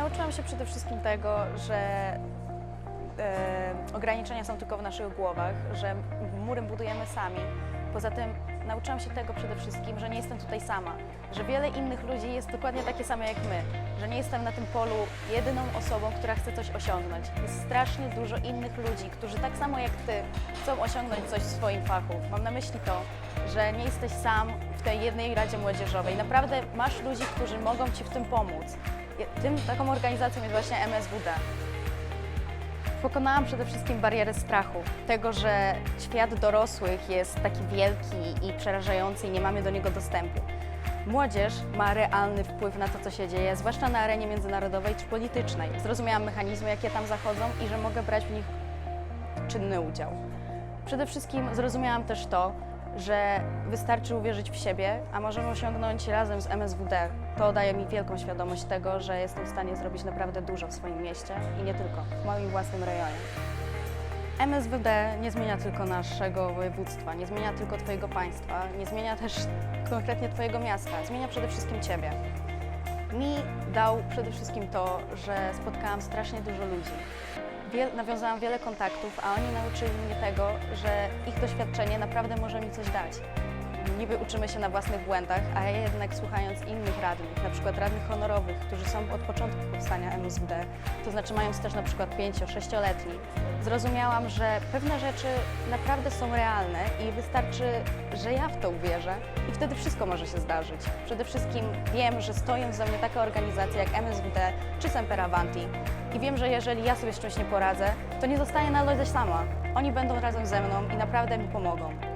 Nauczyłam się przede wszystkim tego, że e, ograniczenia są tylko w naszych głowach, że mury budujemy sami. Poza tym nauczyłam się tego przede wszystkim, że nie jestem tutaj sama, że wiele innych ludzi jest dokładnie takie same jak my, że nie jestem na tym polu jedyną osobą, która chce coś osiągnąć. Jest strasznie dużo innych ludzi, którzy tak samo jak ty chcą osiągnąć coś w swoim fachu. Mam na myśli to, że nie jesteś sam w tej jednej Radzie Młodzieżowej. Naprawdę masz ludzi, którzy mogą ci w tym pomóc. Tym, taką organizacją jest właśnie MSWD. Pokonałam przede wszystkim barierę strachu, tego, że świat dorosłych jest taki wielki i przerażający i nie mamy do niego dostępu. Młodzież ma realny wpływ na to, co się dzieje, zwłaszcza na arenie międzynarodowej czy politycznej. Zrozumiałam mechanizmy, jakie tam zachodzą i że mogę brać w nich czynny udział. Przede wszystkim zrozumiałam też to, że wystarczy uwierzyć w siebie, a możemy osiągnąć razem z MSWD. To daje mi wielką świadomość tego, że jestem w stanie zrobić naprawdę dużo w swoim mieście i nie tylko, w moim własnym rejonie. MSWD nie zmienia tylko naszego województwa, nie zmienia tylko Twojego państwa, nie zmienia też konkretnie Twojego miasta, zmienia przede wszystkim Ciebie. Mi dał przede wszystkim to, że spotkałam strasznie dużo ludzi. Wiel, nawiązałam wiele kontaktów, a oni nauczyli mnie tego, że ich doświadczenie naprawdę może mi coś dać. Niby uczymy się na własnych błędach, a jednak słuchając innych radnych, na przykład radnych honorowych, którzy są od początku powstania MSWD, to znaczy mają też na przykład 5-6-letni, zrozumiałam, że pewne rzeczy naprawdę są realne i wystarczy, że ja w to uwierzę i wtedy wszystko może się zdarzyć. Przede wszystkim wiem, że stoją za mnie taka organizacja jak MSWD czy Semper Avanti i wiem, że jeżeli ja sobie z czymś nie poradzę, to nie zostaję na lodzie sama. Oni będą razem ze mną i naprawdę mi pomogą.